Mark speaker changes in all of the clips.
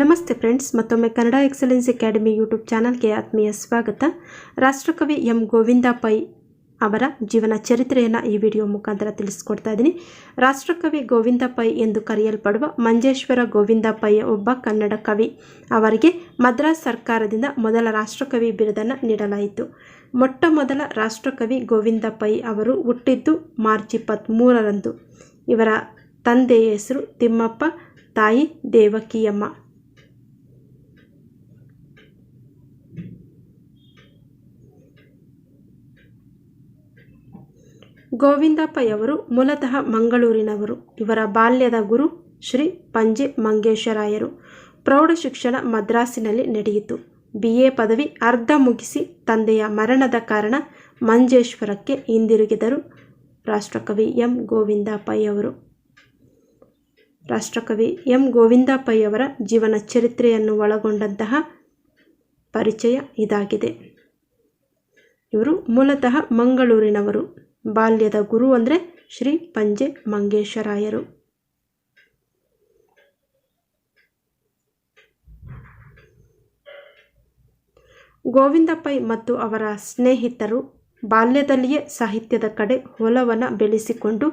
Speaker 1: ನಮಸ್ತೆ ಫ್ರೆಂಡ್ಸ್, ಮತ್ತೊಮ್ಮೆ Kannada excellence academy YouTube ಚಾನಲ್ಗೆ ಆತ್ಮೀಯ ಸ್ವಾಗತ. ರಾಷ್ಟ್ರಕವಿ ಎಂ ಗೋವಿಂದ ಪೈ ಅವರ ಜೀವನ ಚರಿತ್ರೆಯನ್ನು ಈ ವಿಡಿಯೋ ಮುಖಾಂತರ ತಿಳಿಸ್ಕೊಡ್ತಾ ಇದ್ದೀನಿ. ರಾಷ್ಟ್ರಕವಿ ಗೋವಿಂದ ಪೈ ಎಂದು ಕರೆಯಲ್ಪಡುವ ಮಂಜೇಶ್ವರ ಗೋವಿಂದ ಪೈ ಒಬ್ಬ ಕನ್ನಡ ಕವಿ ಅವರಿಗೆ ಮದ್ರಾಸ್ ಸರ್ಕಾರದಿಂದ ಮೊದಲ ರಾಷ್ಟ್ರಕವಿ ಬಿರುದನ್ನು ನೀಡಲಾಯಿತು. ಮೊಟ್ಟ ಮೊದಲ ರಾಷ್ಟ್ರಕವಿ ಗೋವಿಂದ ಪೈ ಅವರು ಹುಟ್ಟಿದ್ದು ಮಾರ್ಚ್ ಇಪ್ಪತ್ತ್ಮೂರರಂದು ಇವರ ತಂದೆಯ ಹೆಸರು ತಿಮ್ಮಪ್ಪ, ತಾಯಿ ದೇವಕಿಯಮ್ಮ. ಗೋವಿಂದಪ್ಪಯವರು ಮೂಲತಃ ಮಂಗಳೂರಿನವರು. ಇವರ ಬಾಲ್ಯದ ಗುರು ಶ್ರೀ ಪಂಜೆ ಮಂಗೇಶರಾಯರು. ಪ್ರೌಢ ಶಿಕ್ಷಣ ಮದ್ರಾಸಿನಲ್ಲಿ ನಡೆಯಿತು. ಬಿ ಎ ಪದವಿ ಅರ್ಧ ಮುಗಿಸಿ ತಂದೆಯ ಮರಣದ ಕಾರಣ ಮಂಜೇಶ್ವರಕ್ಕೆ ಹಿಂದಿರುಗಿದರು ರಾಷ್ಟ್ರಕವಿ ಎಂ. ಗೋವಿಂದ ಪೈ ಅವರು ರಾಷ್ಟ್ರಕವಿ ಎಂ. ಗೋವಿಂದ ಪೈ ಅವರ ಜೀವನ ಚರಿತ್ರೆಯನ್ನು ಒಳಗೊಂಡಂತಹ ಪರಿಚಯ ಇದಾಗಿದೆ. ಇವರು ಮೂಲತಃ ಮಂಗಳೂರಿನವರು. ಬಾಲ್ಯದ ಗುರು ಅಂದರೆ ಶ್ರೀ ಪಂಜೆ ಮಂಗೇಶರಾಯರು. ಗೋವಿಂದ ಪೈ ಮತ್ತು ಅವರ ಸ್ನೇಹಿತರು ಬಾಲ್ಯದಲ್ಲಿಯೇ ಸಾಹಿತ್ಯದ ಕಡೆ ಒಲವನ್ನು ಬೆಳೆಸಿಕೊಂಡು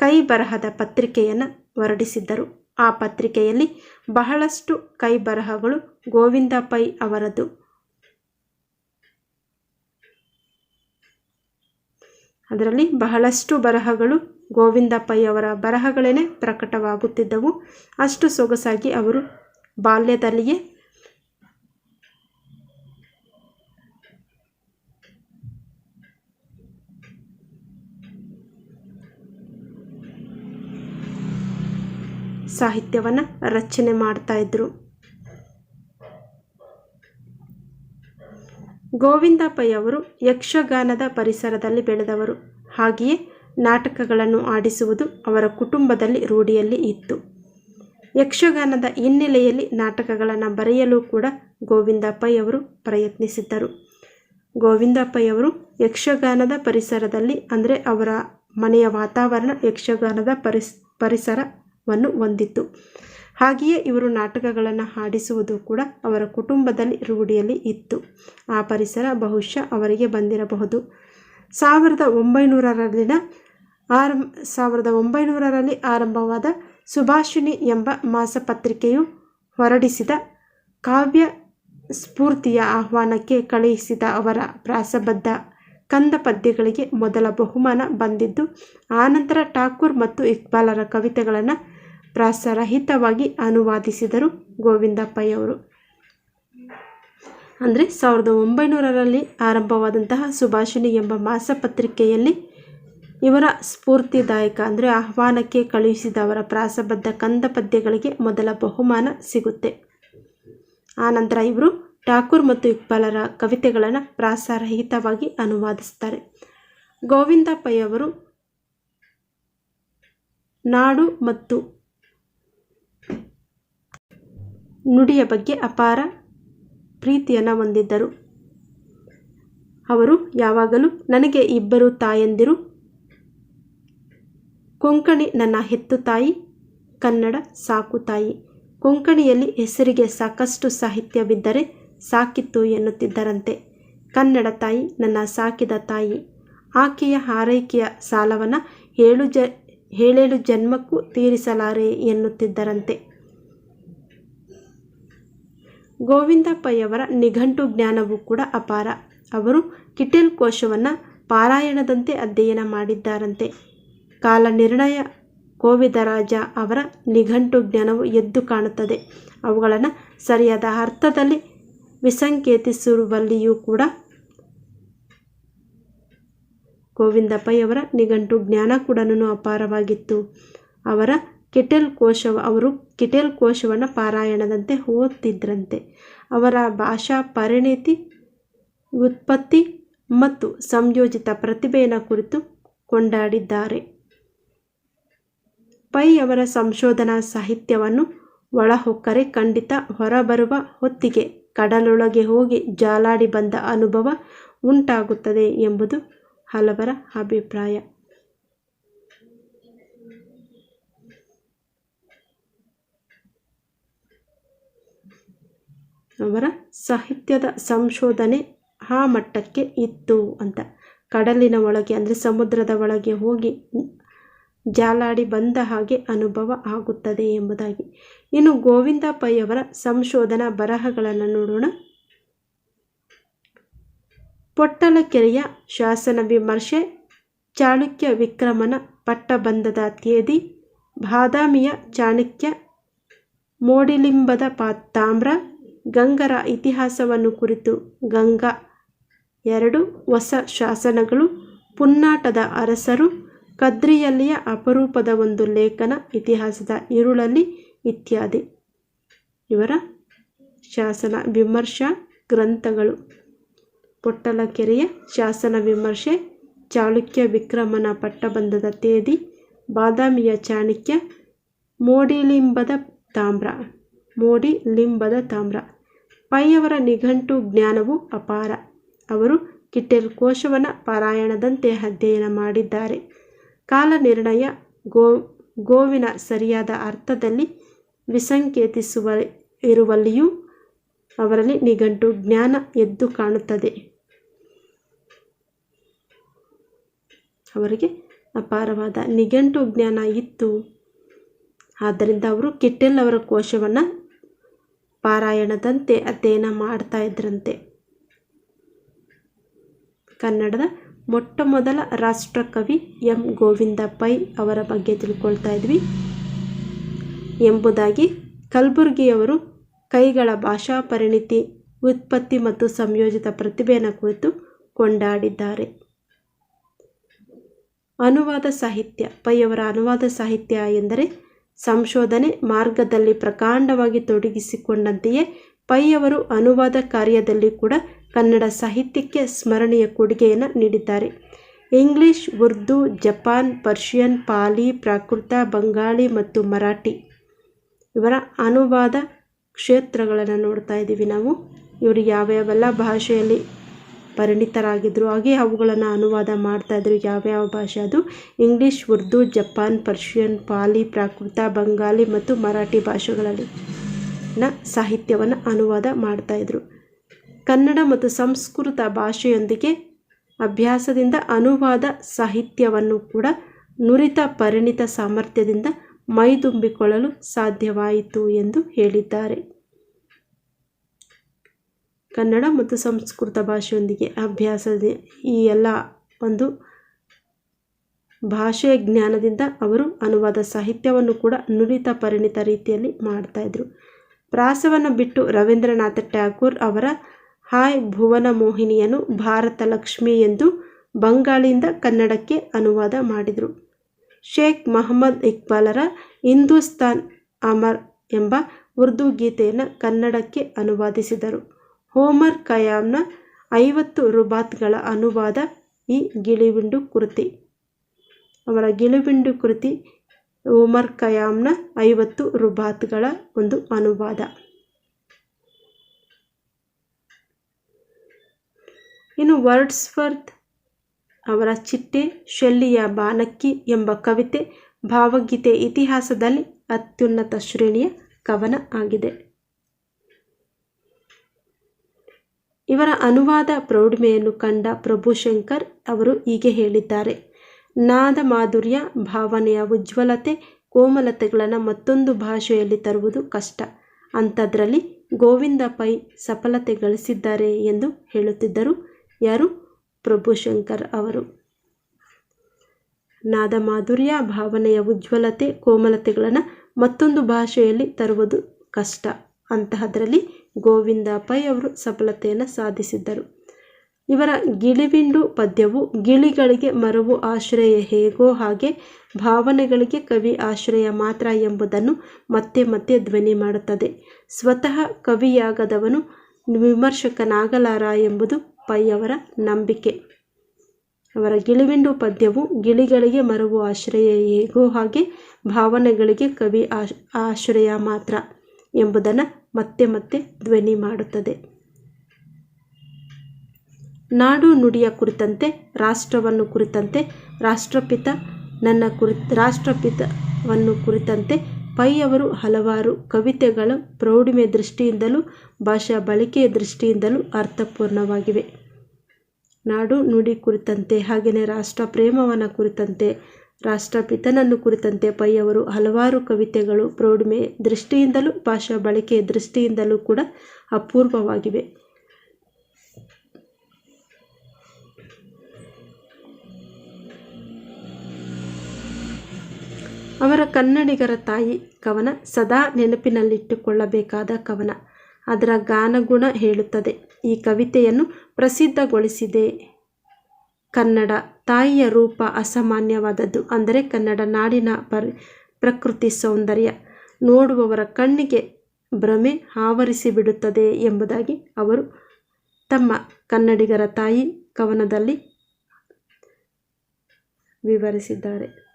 Speaker 1: ಕೈ ಬರಹದ ಪತ್ರಿಕೆಯನ್ನು ಹೊರಡಿಸಿದ್ದರು. ಆ ಪತ್ರಿಕೆಯಲ್ಲಿ ಬಹಳಷ್ಟು ಕೈ ಬರಹಗಳು ಗೋವಿಂದ ಪೈ ಅವರದ್ದು. ಅದರಲ್ಲಿ ಬಹಳಷ್ಟು ಬರಹಗಳು ಗೋವಿಂದ ಪೈ ಅವರ ಬರಹಗಳೇ ಪ್ರಕಟವಾಗುತ್ತಿದ್ದವು. ಅಷ್ಟು ಸೊಗಸಾಗಿ ಅವರು ಬಾಲ್ಯದಲ್ಲಿಯೇ ಸಾಹಿತ್ಯವನ್ನು ರಚನೆ ಮಾಡ್ತಾ ಗೋವಿಂದ ಅವರು ಯಕ್ಷಗಾನದ ಪರಿಸರದಲ್ಲಿ ಬೆಳೆದವರು. ಹಾಗೆಯೇ ನಾಟಕಗಳನ್ನು ಆಡಿಸುವುದು ಅವರ ಕುಟುಂಬದಲ್ಲಿ ರೂಢಿಯಲ್ಲಿ ಇತ್ತು. ಯಕ್ಷಗಾನದ ಹಿನ್ನೆಲೆಯಲ್ಲಿ ನಾಟಕಗಳನ್ನು ಬರೆಯಲು ಕೂಡ ಗೋವಿಂದ ಪೈ ಅವರು ಪ್ರಯತ್ನಿಸಿದ್ದರು. ಗೋವಿಂದ ಅವರು ಯಕ್ಷಗಾನದ ಪರಿಸರದಲ್ಲಿ, ಅಂದರೆ ಅವರ ಮನೆಯ ವಾತಾವರಣ ಯಕ್ಷಗಾನದ ಪರಿಸ್, ಪರಿಸರವನ್ನು ಹೊಂದಿತ್ತು. ಹಾಗೆಯೇ ಇವರು ನಾಟಕಗಳನ್ನು ಹಾಡಿಸುವುದು ಕೂಡ ಅವರ ಕುಟುಂಬದಲ್ಲಿ ರೂಢಿಯಲ್ಲಿ ಇತ್ತು. ಆ ಪರಿಸರ ಬಹುಶಃ ಅವರಿಗೆ ಬಂದಿರಬಹುದು. ಸಾವಿರದ ಒಂಬೈನೂರರಲ್ಲಿನ ಆರಂ ಸಾವಿರದ ಒಂಬೈನೂರರಲ್ಲಿ ಆರಂಭವಾದ ಸುಭಾಷಿಣಿ ಎಂಬ ಮಾಸಪತ್ರಿಕೆಯು ಹೊರಡಿಸಿದ ಕಾವ್ಯ ಸ್ಫೂರ್ತಿಯ ಆಹ್ವಾನಕ್ಕೆ ಕಳುಹಿಸಿದ ಅವರ ಪ್ರಾಸಬದ್ಧ ಕಂದ ಪದ್ಯಗಳಿಗೆ ಮೊದಲ ಬಹುಮಾನ ಬಂದಿದ್ದು, ಆನಂತರ ಠಾಕೂರ್ ಮತ್ತು ಇಕ್ಬಾಲರ ಕವಿತೆಗಳನ್ನು ಪ್ರಾಸರಹಿತವಾಗಿ ಅನುವಾದಿಸಿದರು ಗೋವಿಂದ ಪೈ ಅವರು ಅಂದರೆ ಸಾವಿರದ ಒಂಬೈನೂರರಲ್ಲಿ ಆರಂಭವಾದಂತಹ ಸುಭಾಷಿಣಿ ಎಂಬ ಮಾಸಪತ್ರಿಕೆಯಲ್ಲಿ ಇವರ ಸ್ಫೂರ್ತಿದಾಯಕ ಅಂದರೆ ಆಹ್ವಾನಕ್ಕೆ ಕಳುಹಿಸಿದವರ ಪ್ರಾಸಬದ್ಧ ಕಂದ ಪದ್ಯಗಳಿಗೆ ಮೊದಲ ಬಹುಮಾನ ಸಿಗುತ್ತೆ. ಆನಂತರ ಇವರು ಠಾಕೂರ್ ಮತ್ತು ಇಕ್ಬಾಲರ ಕವಿತೆಗಳನ್ನು ಪ್ರಾಸರಹಿತವಾಗಿ ಅನುವಾದಿಸ್ತಾರೆ. ಗೋವಿಂದ ಪೈ ಅವರು ನಾಡು ಮತ್ತು ನುಡಿಯ ಬಗ್ಗೆ ಅಪಾರ ಪ್ರೀತಿಯನ್ನು ಹೊಂದಿದ್ದರು. ಅವರು, ಯಾವಾಗಲೂ ನನಗೆ ಇಬ್ಬರು ತಾಯಂದಿರು. ಕೊಂಕಣಿ ನನ್ನ ಹೆತ್ತು ತಾಯಿ, ಕನ್ನಡ ಸಾಕು ತಾಯಿ. ಕೊಂಕಣಿಯಲ್ಲಿ ಹೆಸರಿಗೆ ಸಾಕಷ್ಟು ಸಾಹಿತ್ಯವಿದ್ದರೆ ಸಾಕಿತ್ತು ಎನ್ನುತ್ತಿದ್ದರಂತೆ. ಕನ್ನಡ ತಾಯಿ ನನ್ನ ಸಾಕಿದ ತಾಯಿ. ಆಕೆಯ ಹಾರೈಕೆಯ ಸಾಲವನ್ನು ಏಳು ಜ, ಏಳೇಳು ಜನ್ಮಕ್ಕೂ ತೀರಿಸಲಾರೆ ಎನ್ನುತ್ತಿದ್ದರಂತೆ. ಗೋವಿಂದ ಪೈ ಅವರ ನಿಘಂಟು ಜ್ಞಾನವೂ ಕೂಡ ಅಪಾರ. ಅವರು ಕಿಟೆಲ್ ಕೋಶವನ್ನು ಪಾರಾಯಣದಂತೆ ಅಧ್ಯಯನ ಮಾಡಿದ್ದಾರಂತೆ. ಕಾಲ ನಿರ್ಣಯ ಕೋವಿದರಾಜ ಅವರ ನಿಘಂಟು ಜ್ಞಾನವು ಎದ್ದು ಕಾಣುತ್ತದೆ. ಅವುಗಳನ್ನು ಸರಿಯಾದ ಅರ್ಥದಲ್ಲಿ ವಿಸಂಕೇತಿಸುವಲ್ಲಿಯೂ ಕೂಡ ಗೋವಿಂದಪ್ಪಯ್ಯವರ ನಿಘಂಟು ಜ್ಞಾನ ಕೂಡ ಅಪಾರವಾಗಿತ್ತು. ಅವರ ಕಿಟೆಲ್ ಕೋಶವ ಅವರು ಕೆಟೆಲ್ ಕೋಶವನ್ನು ಪಾರಾಯಣದಂತೆ ಓದ್ತಿದ್ರಂತೆ. ಅವರ ಭಾಷಾ ಪರಿಣಿತಿ, ಉತ್ಪತ್ತಿ ಮತ್ತು ಸಂಯೋಜಿತ ಪ್ರತಿಭೆಯನ್ನು ಕುರಿತು ಕೊಂಡಾಡಿದ್ದಾರೆ. ಪೈ ಅವರ ಸಂಶೋಧನಾ ಸಾಹಿತ್ಯವನ್ನು ಒಳಹೊಕ್ಕರೆ ಖಂಡಿತ ಹೊರಬರುವ ಹೊತ್ತಿಗೆ ಕಡಲೊಳಗೆ ಹೋಗಿ ಜಾಲಾಡಿ ಬಂದ ಅನುಭವ ಉಂಟಾಗುತ್ತದೆ ಎಂಬುದು ಹಲವರ ಅಭಿಪ್ರಾಯ. ಅವರ ಸಾಹಿತ್ಯದ ಸಂಶೋಧನೆ ಆ ಮಟ್ಟಕ್ಕೆ ಇತ್ತು ಅಂತ. ಕಡಲಿನ ಒಳಗೆ, ಅಂದರೆ ಸಮುದ್ರದ ಒಳಗೆ ಹೋಗಿ ಜಾಲಾಡಿ ಬಂದ ಹಾಗೆ ಅನುಭವ ಆಗುತ್ತದೆ ಎಂಬುದಾಗಿ. ಇನ್ನು ಗೋವಿಂದ ಅವರ ಸಂಶೋಧನಾ ಬರಹಗಳನ್ನು ನೋಡೋಣ. ಪೊಟ್ಟಲಕೆರೆಯ ಶಾಸನ ವಿಮರ್ಶೆ ಚಾಳುಕ್ಯ ವಿಕ್ರಮನ ಪಟ್ಟಬಂಧದ ತೇದಿ ಬಾದಾಮಿಯ ಚಾಣಕ್ಯ ಮೋಡಿಲಿಂಬದ ಪಾ ತಾಮ್ರ ಗಂಗರ ಇತಿಹಾಸವನ್ನು ಕುರಿತು ಗಂಗಾ ಎರಡು ಹೊಸ ಶಾಸನಗಳು, ಪುನ್ನಾಟದ ಅರಸರು, ಕದ್ರಿಯಲ್ಲಿಯ ಅಪರೂಪದ ಒಂದು ಲೇಖನ, ಇತಿಹಾಸದ ಇರುಳಲ್ಲಿ ಇತ್ಯಾದಿ. ಇವರ ಶಾಸನ ವಿಮರ್ಶಾ ಗ್ರಂಥಗಳು. ಪೊಟ್ಟಲಕೆರೆಯ ಶಾಸನ ವಿಮರ್ಶೆ, ಚಾಳುಕ್ಯ ವಿಕ್ರಮನ ಪಟ್ಟಬಂಧದ ತೇದಿ, ಬಾದಾಮಿಯ ಚಾಣಕ್ಯ, ಮೋಡಿಲಿಂಬದ ತಾಮ್ರ. ಮೋಡಿಲಿಂಬದ ತಾಮ್ರ. ಪೈಯವರ ನಿಘಂಟು ಜ್ಞಾನವು ಅಪಾರ. ಅವರು ಕಿಟ್ಟೆಲ್ ಕೋಶವನ ಪಾರಾಯಣದಂತೆ ಅಧ್ಯಯನ ಮಾಡಿದ್ದಾರೆ. ಕಾಲ ನಿರ್ಣಯ ಗೋ, ಗೋವಿನ ಸರಿಯಾದ ಅರ್ಥದಲ್ಲಿ ವಿಸಂಕೇತಿಸುವ ಇರುವಲ್ಲಿಯೂ ಅವರಲ್ಲಿ ನಿಘಂಟು ಜ್ಞಾನ ಎದ್ದು ಕಾಣುತ್ತದೆ. ಅವರಿಗೆ ಅಪಾರವಾದ ನಿಘಂಟು ಜ್ಞಾನ ಇತ್ತು. ಆದ್ದರಿಂದ ಅವರು ಕಿಟ್ಟೆಲ್ ಅವರ ಕೋಶವನ್ನು ಪಾರಾಯಣದಂತೆ ಅಧ್ಯಯನ ಮಾಡ್ತಾ ಇದ್ರಂತೆ. ಕನ್ನಡದ ಮೊಟ್ಟ ಮೊದಲ ರಾಷ್ಟ್ರಕವಿ ಎಂ. ಗೋವಿಂದ ಪೈ ಅವರ ಬಗ್ಗೆ ತಿಳ್ಕೊಳ್ತಾ ಇದ್ವಿ. ಎಂಬುದಾಗಿ ಕಲಬುರ್ಗಿಯವರು ಕೈಗಳ ಭಾಷಾ ಪರಿಣಿತಿ, ಉತ್ಪತ್ತಿ ಮತ್ತು ಸಂಯೋಜಿತ ಪ್ರತಿಭೆಯನ್ನು ಕುರಿತು ಕೊಂಡಾಡಿದ್ದಾರೆ. ಅನುವಾದ ಸಾಹಿತ್ಯ, ಪೈಯವರ ಅನುವಾದ ಸಾಹಿತ್ಯ ಎಂದರೆ ಸಂಶೋಧನೆ ಮಾರ್ಗದಲ್ಲಿ ಪ್ರಕಾಂಡವಾಗಿ ತೊಡಗಿಸಿಕೊಂಡಂತೆಯೇ ಪೈಯವರು ಅನುವಾದ ಕಾರ್ಯದಲ್ಲಿ ಕೂಡ ಕನ್ನಡ ಸಾಹಿತ್ಯಕ್ಕೆ ಸ್ಮರಣೀಯ ಕೊಡುಗೆಯನ್ನು ನೀಡಿದ್ದಾರೆ. English, Urdu, Japan, Persian, Pali, Prakrit, Bengali ಮತ್ತು ಮರಾಠಿ ಇವರ ಅನುವಾದ ಕ್ಷೇತ್ರಗಳನ್ನು ನೋಡ್ತಾ ಇದ್ದೀವಿ ನಾವು. ಇವರು ಯಾವ್ಯಾವೆಲ್ಲ ಭಾಷೆಯಲ್ಲಿ ಪರಿಣಿತರಾಗಿದ್ದರು ಹಾಗೆ ಅವುಗಳನ್ನು ಅನುವಾದ ಮಾಡ್ತಾಯಿದ್ರು ಯಾವ್ಯಾವ ಭಾಷೆ ಅದು? English, Urdu, Japan, Persian, Pali, Prakrit Bengali ಮತ್ತು ಮರಾಠಿ ಭಾಷೆಗಳಲ್ಲಿ ನ ಸಾಹಿತ್ಯವನ್ನು ಅನುವಾದ ಮಾಡ್ತಾಯಿದ್ರು ಕನ್ನಡ ಮತ್ತು ಸಂಸ್ಕೃತ ಭಾಷೆಯೊಂದಿಗೆ ಅಭ್ಯಾಸದಿಂದ ಅನುವಾದ ಸಾಹಿತ್ಯವನ್ನು ಕೂಡ ನುರಿತ ಪರಿಣಿತ ಸಾಮರ್ಥ್ಯದಿಂದ ಮೈದುಂಬಿಕೊಳ್ಳಲು ಸಾಧ್ಯವಾಯಿತು ಎಂದು ಹೇಳಿದ್ದಾರೆ. ಕನ್ನಡ ಮತ್ತು ಸಂಸ್ಕೃತ ಭಾಷೆಯೊಂದಿಗೆ ಅಭ್ಯಾಸದ ಈ ಎಲ್ಲ ಒಂದು ಭಾಷೆಯ ಜ್ಞಾನದಿಂದ ಅವರು ಅನುವಾದ ಸಾಹಿತ್ಯವನ್ನು ಕೂಡ ನುರಿತ ಪರಿಣಿತ ರೀತಿಯಲ್ಲಿ ಮಾಡ್ತಾಯಿದ್ರು ಪ್ರಾಸವನ್ನು ಬಿಟ್ಟು ರವೀಂದ್ರನಾಥ ಟ್ಯಾಗೂರ್ ಅವರ ಹಾಯ್ ಭುವನ ಮೋಹಿನಿಯನ್ನು ಭಾರತ ಲಕ್ಷ್ಮಿ ಎಂದು ಬಂಗಾಳಿಯಿಂದ ಕನ್ನಡಕ್ಕೆ ಅನುವಾದ ಮಾಡಿದರು. ಶೇಖ್ ಮಹಮ್ಮದ್ ಇಕ್ಬಾಲರ ಹಿಂದೂಸ್ತಾನ್ ಅಮರ್ ಎಂಬ ಉರ್ದು ಗೀತೆಯನ್ನು ಕನ್ನಡಕ್ಕೆ ಅನುವಾದಿಸಿದರು. ಹೋಮರ್ ಖಯಾಮ್ನ ಐವತ್ತು ರುಬಾತ್ಗಳ ಅನುವಾದ ಈ ಗಿಳಿವಿಂಡು ಕೃತಿ ಅವರ ಗಿಳಿವಿಂಡು ಕೃತಿ ಓಮರ್ ಖಯಾಮ್ನ ಐವತ್ತು ರುಬಾತ್ಗಳ ಒಂದು ಅನುವಾದ. ಇನ್ನು ವರ್ಡ್ಸ್ವರ್ತ್ ಅವರ ಚಿಟ್ಟೆ ಶೆಲ್ಲಿಯ ಬಾನಕ್ಕಿ ಎಂಬ ಕವಿತೆ ಭಾವಗೀತೆ ಇತಿಹಾಸದಲ್ಲಿ ಅತ್ಯುನ್ನತ ಶ್ರೇಣಿಯ ಕವನ ಆಗಿದೆ. ಇವರ ಅನುವಾದ ಪ್ರೌಢಿಮೆಯನ್ನು ಕಂಡ ಪ್ರಭುಶಂಕರ್ ಅವರು ಹೀಗೆ ಹೇಳಿದ್ದಾರೆ. ನಾದ ಮಾಧುರ್ಯ, ಭಾವನೆಯ ಉಜ್ವಲತೆ, ಕೋಮಲತೆಗಳನ್ನು ಮತ್ತೊಂದು ಭಾಷೆಯಲ್ಲಿ ತರುವುದು ಕಷ್ಟ. ಅಂಥದ್ರಲ್ಲಿ ಗೋವಿಂದ ಪೈ ಸಫಲತೆ ಗಳಿಸಿದ್ದಾರೆ ಎಂದು ಹೇಳುತ್ತಿದ್ದರು ಯಾರು? ಪ್ರಭುಶಂಕರ್ ಅವರು. ನಾದ ಮಾಧುರ್ಯ, ಭಾವನೆಯ ಉಜ್ವಲತೆ, ಕೋಮಲತೆಗಳನ್ನು ಮತ್ತೊಂದು ಭಾಷೆಯಲ್ಲಿ ತರುವುದು ಕಷ್ಟ. ಅಂತಹದರಲ್ಲಿ ಗೋವಿಂದ ಪೈ ಅವರು ಸಫಲತೆಯನ್ನು ಸಾಧಿಸಿದ್ದರು. ಇವರ ಗಿಳಿವಿಂಡು ಪದ್ಯವು ಗಿಳಿಗಳಿಗೆ ಮರವು ಆಶ್ರಯ ಹೇಗೋ ಹಾಗೆ ಭಾವನೆಗಳಿಗೆ ಕವಿ ಆಶ್ರಯ ಮಾತ್ರ ಎಂಬುದನ್ನು ಮತ್ತೆ ಮತ್ತೆ ಧ್ವನಿ ಮಾಡುತ್ತದೆ. ಸ್ವತಃ ಕವಿಯಾಗದವನು ವಿಮರ್ಶಕನಾಗಲಾರ ಎಂಬುದು ಪೈ ಅವರ ನಂಬಿಕೆ. ಅವರ ಗಿಳಿವಿಂಡು ಪದ್ಯವು ಗಿಳಿಗಳಿಗೆ ಮರವು ಆಶ್ರಯ ಹೇಗೋ ಹಾಗೆ ಭಾವನೆಗಳಿಗೆ ಕವಿ ಆಶ್ರಯ ಮಾತ್ರ ಎಂಬುದನ್ನು ಮತ್ತೆ ಮತ್ತೆ ಧ್ವನಿ ಮಾಡುತ್ತದೆ. ನಾಡು ನುಡಿಯ ಕುರಿತಂತೆ, ರಾಷ್ಟ್ರವನ್ನು ಕುರಿತಂತೆ, ರಾಷ್ಟ್ರಪಿತ ನನ್ನ ರಾಷ್ಟ್ರಪಿತವನ್ನು ಕುರಿತಂತೆ ಪೈ ಅವರು ಹಲವಾರು ಕವಿತೆಗಳು ಪ್ರೌಢಿಮೆ ದೃಷ್ಟಿಯಿಂದಲೂ, ಭಾಷಾ ಬಳಕೆಯ ದೃಷ್ಟಿಯಿಂದಲೂ ಅರ್ಥಪೂರ್ಣವಾಗಿವೆ. ನಾಡು ನುಡಿ ಕುರಿತಂತೆ, ಹಾಗೆಯೇ ರಾಷ್ಟ್ರ ಪ್ರೇಮವನ್ನು ಕುರಿತಂತೆ ರಾಷ್ಟ್ರಪಿತನನ್ನು ಕುರಿತಂತೆ ಪೈ ಅವರು ಹಲವಾರು ಕವಿತೆಗಳು ಪ್ರೌಢಿಮೆ ದೃಷ್ಟಿಯಿಂದಲೂ, ಭಾಷಾ ಬಳಕೆಯ ದೃಷ್ಟಿಯಿಂದಲೂ ಕೂಡ ಅಪೂರ್ವವಾಗಿವೆ. ಅವರ ಕನ್ನಡಿಗರ ತಾಯಿ ಕವನ ಸದಾ ನೆನಪಿನಲ್ಲಿಟ್ಟುಕೊಳ್ಳಬೇಕಾದ ಕವನ. ಅದರ ಗಾನಗುಣ ಹೇಳುತ್ತದೆ. ಈ ಕವಿತೆಯನ್ನು ಪ್ರಸಿದ್ಧಗೊಳಿಸಿದೆ. ಕನ್ನಡ ತಾಯಿಯ ರೂಪ ಅಸಾಮಾನ್ಯವಾದದ್ದು. ಅಂದರೆ ಕನ್ನಡ ನಾಡಿನ ಪರಿ, ಪ್ರಕೃತಿ ಸೌಂದರ್ಯ. ನೋಡುವವರ ಕಣ್ಣಿಗೆ ಭ್ರಮೆ ಆವರಿಸಿಬಿಡುತ್ತದೆ ಎಂಬುದಾಗಿ ಅವರು ತಮ್ಮ ಕನ್ನಡಿಗರ ತಾಯಿ ಕವನದಲ್ಲಿ ವಿವರಿಸಿದ್ದಾರೆ.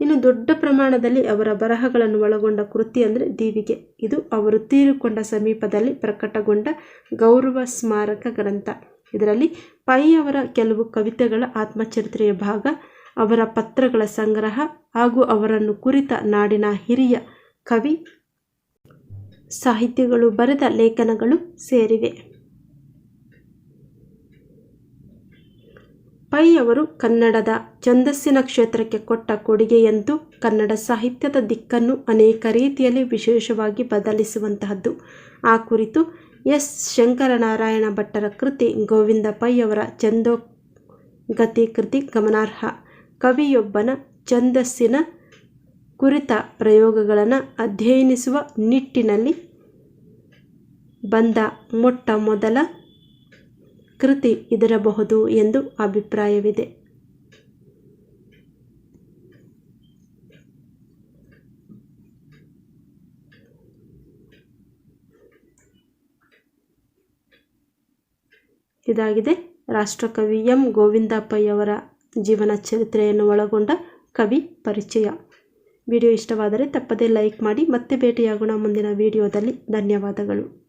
Speaker 1: ಇನ್ನು ದೊಡ್ಡ ಪ್ರಮಾಣದಲ್ಲಿ ಅವರ ಬರಹಗಳನ್ನು ಒಳಗೊಂಡ ಕೃತಿ ಅಂದರೆ ದೀವಿಗೆ. ಇದು ಅವರು ತೀರಿಕೊಂಡ ಸಮೀಪದಲ್ಲಿ ಪ್ರಕಟಗೊಂಡ ಗೌರವ ಸ್ಮಾರಕ ಗ್ರಂಥ. ಇದರಲ್ಲಿ ಪೈ ಅವರ ಕೆಲವು ಕವಿತೆಗಳ ಆತ್ಮಚರಿತ್ರೆಯ ಭಾಗ, ಅವರ ಪತ್ರಗಳ ಸಂಗ್ರಹ ಹಾಗೂ ಅವರನ್ನು ಕುರಿತ ನಾಡಿನ ಹಿರಿಯ ಕವಿ ಸಾಹಿತ್ಯಗಳು ಬರೆದ ಲೇಖನಗಳು ಸೇರಿವೆ. ಪೈ ಅವರು ಕನ್ನಡದ ಛಂದಸ್ಸಿನ ಕ್ಷೇತ್ರಕ್ಕೆ ಕೊಟ್ಟ ಕೊಡುಗೆಯಂತೂ ಕನ್ನಡ ಸಾಹಿತ್ಯದ ದಿಕ್ಕನ್ನು ಅನೇಕ ರೀತಿಯಲ್ಲಿ ವಿಶೇಷವಾಗಿ ಬದಲಿಸುವಂತಹದ್ದು. ಆ ಕುರಿತು ಎಸ್. ಶಂಕರನಾರಾಯಣ ಭಟ್ಟರ ಕೃತಿ ಗೋವಿಂದ ಪೈ ಅವರ ಛಂದೋಗತಿ ಕೃತಿ ಗಮನಾರ್ಹ. ಕವಿಯೊಬ್ಬನ ಛಂದಸ್ಸಿನ ಕುರಿತ ಪ್ರಯೋಗಗಳನ್ನು ಅಧ್ಯಯನಿಸುವ ನಿಟ್ಟಿನಲ್ಲಿ ಬಂದ ಮೊಟ್ಟ ಮೊದಲ ಕೃತಿ ಇದಿರಬಹುದು ಎಂದು ಅಭಿಪ್ರಾಯವಿದೆ. ಇದಾಗಿದೆ. ರಾಷ್ಟ್ರಕವಿ ಎಂ. ಗೋವಿಂದಪ್ಪಯ್ಯವರ ಜೀವನ ಚರಿತ್ರೆಯನ್ನು ಒಳಗೊಂಡ ಕವಿ ಪರಿಚಯ. ವಿಡಿಯೋ ಇಷ್ಟವಾದರೆ ತಪ್ಪದೇ ಲೈಕ್ ಮಾಡಿ ಮತ್ತೆ ಭೇಟಿಯಾಗೋಣ ಮುಂದಿನ ವಿಡಿಯೋದಲ್ಲಿ. ಧನ್ಯವಾದಗಳು.